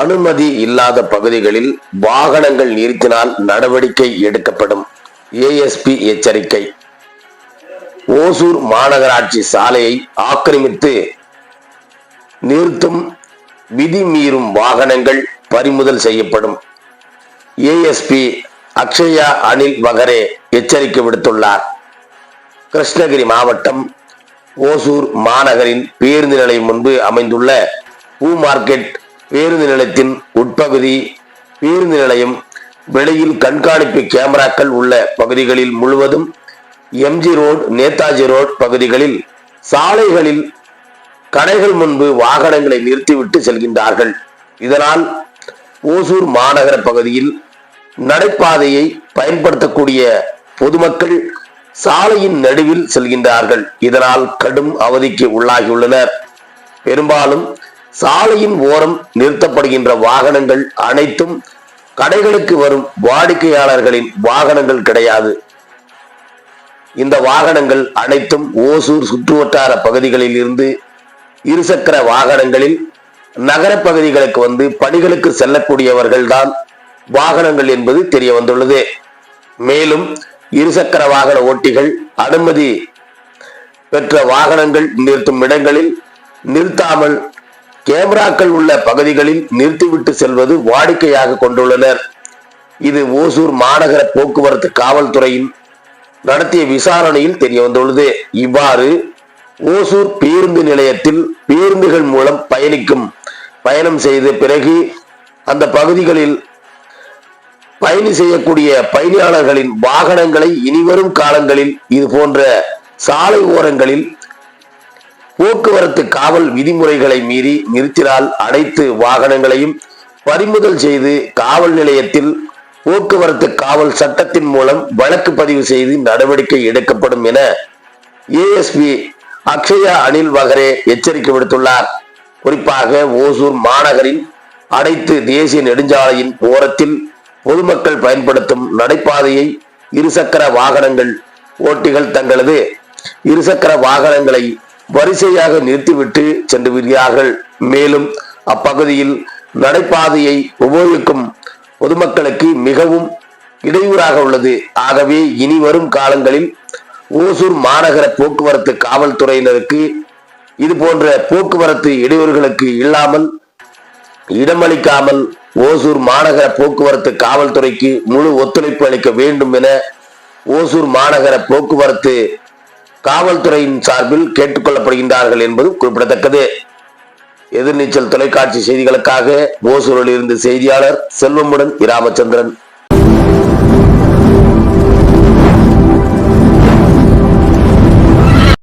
அனுமதி இல்லாத பகுதிகளில் வாகனங்கள் நிறுத்தினால் நடவடிக்கை எடுக்கப்படும். ஏஎஸ்பி எச்சரிக்கை. ஓசூர் மாநகராட்சி சாலையை ஆக்கிரமித்து நிறுத்தும் விதி மீறும் வாகனங்கள் பறிமுதல் செய்யப்படும். ஏஎஸ்பி அக்ஷயா அனில் வகரே எச்சரிக்கை விடுத்துள்ளார். கிருஷ்ணகிரி மாவட்டம் ஓசூர் மாநகரின் பேருந்து நிலையம் முன்பு அமைந்துள்ள பூ மார்க்கெட் பேருந்து நிலையத்தின் உட்பகுதி பேருந்து நிலையம் வெளியில் கண்காணிப்பு கேமராக்கள் உள்ள பகுதிகளில் முழுவதும் எம்ஜி ரோட் நேதாஜி ரோட் பகுதிகளில் சாலைகளில் கடைகள் முன்பு வாகனங்களை நிறுத்திவிட்டு செல்கின்றார்கள். இதனால் ஓசூர் மாநகர பகுதியில் நடைபாதையை பயன்படுத்தக்கூடிய பொதுமக்கள் சாலையின் நடுவில் செல்கின்றார்கள். இதனால் கடும் அவதிக்கு உள்ளாகியுள்ளனர். பெரும்பாலும் சாலையின் ஓரம் நிறுத்தப்படுகின்ற வாகனங்கள் அனைத்தும் கடைகளுக்கு வரும் வாடிக்கையாளர்களின் வாகனங்கள் கிடையாது. இந்த வாகனங்கள் அனைத்தும் ஓசூர் சுற்றுவட்டார பகுதிகளில் இருந்து இருசக்கர வாகனங்களில் நகர பகுதிகளுக்கு வந்து பணிகளுக்கு செல்லக்கூடியவர்கள் தான் வாகனங்கள் என்பது தெரிய வந்துள்ளது. மேலும் இருசக்கர வாகன ஓட்டிகள் அனுமதி பெற்ற வாகனங்கள் நிறுத்தும் இடங்களில் நிறுத்தாமல் கேமராக்கள் உள்ள பகுதிகளில் நிறுத்திவிட்டு செல்வது வாடிக்கையாக கொண்டுள்ளனர். இது ஓசூர் மாநகர போக்குவரத்து காவல்துறையின் நடத்திய விசாரணையில் தெரிய வந்துள்ளது. இவ்வாறு ஓசூர் பேருந்து நிலையத்தில் பேருந்துகள் மூலம் பயணிக்கும் பயணம் செய்த பிறகு அந்த பகுதிகளில் பயணி செய்யக்கூடிய பயணியாளர்களின் வாகனங்களை இனிவரும் காலங்களில் இது போன்ற சாலை ஓரங்களில் போக்குவரத்து காவல் விதிமுறைகளை மீறி நிறுத்தினால் அனைத்து வாகனங்களையும் பறிமுதல் செய்து காவல் நிலையத்தில் போக்குவரத்து காவல் சட்டத்தின் மூலம் வழக்கு பதிவு செய்து நடவடிக்கை எடுக்கப்படும் என ஏஎஸ்பி அக்ஷயா அனில் வகரே எச்சரிக்கை விடுத்துள்ளார். குறிப்பாக ஓசூர் மாநகரின் அனைத்து தேசிய நெடுஞ்சாலையின் ஓரத்தில் பொதுமக்கள் பயன்படுத்தும் நடைபாதையை இருசக்கர வாகனங்கள் ஓட்டிகள் தங்களது இருசக்கர வாகனங்களை வரிசையாக நிறுத்திவிட்டு சென்று விடுகிறார்கள். மேலும் அப்பகுதியில் நடைபாதையை உபயோகிக்கும் பொதுமக்களுக்கு மிகவும் இடையூறாக உள்ளது. ஆகவே இனி வரும் காலங்களில் ஓசூர் மாநகர போக்குவரத்து காவல்துறையினருக்கு இது போன்ற போக்குவரத்து இடையூறுகளுக்கு இல்லாமல் இடமளிக்காமல் ஓசூர் மாநகர போக்குவரத்து காவல்துறைக்கு முழு ஒத்துழைப்பு அளிக்க வேண்டும் என ஓசூர் மாநகர போக்குவரத்து காவல்துறையின் சார்பில் கேட்டுக்கொள்ளப்படுகின்றார்கள் என்பது குறிப்பிடத்தக்கது. எதிர்நீச்சல் தொலைக்காட்சி செய்திகளுக்காக ஓசூரில் இருந்து செய்தியாளர் செல்வமுடன் இராமச்சந்திரன்